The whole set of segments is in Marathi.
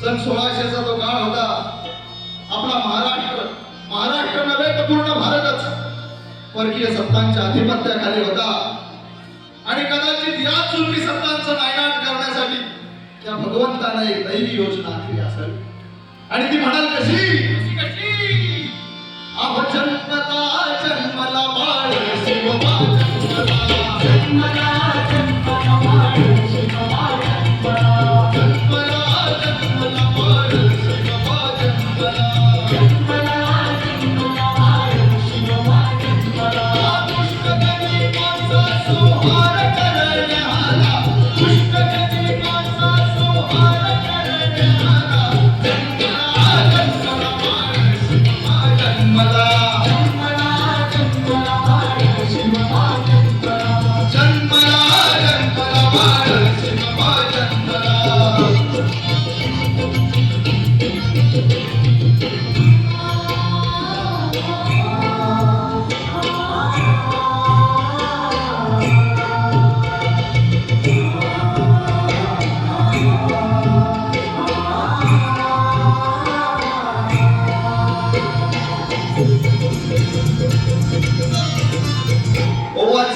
सन काळ होता. आपला पूर्ण भारतच. वर्गीय सत्तांच्या आधिपत्याखाली होता. आणि कदाचित या चुरबी सत्तांचं नायनाट करण्यासाठी त्या भगवंताने एक दैवी योजना आखली असेल. आणि ती म्हणाल कशी कशी? जन्मला जन्मला बाळ शिवबा जन्मला जन्मला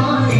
넌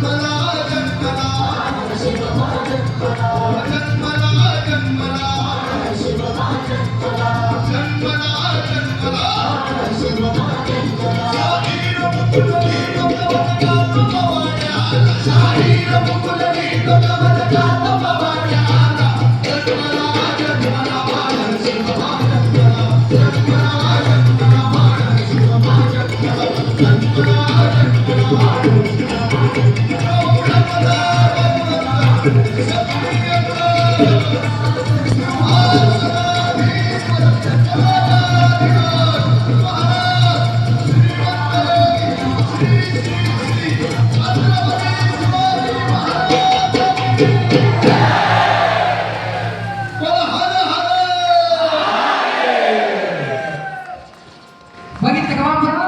Bye.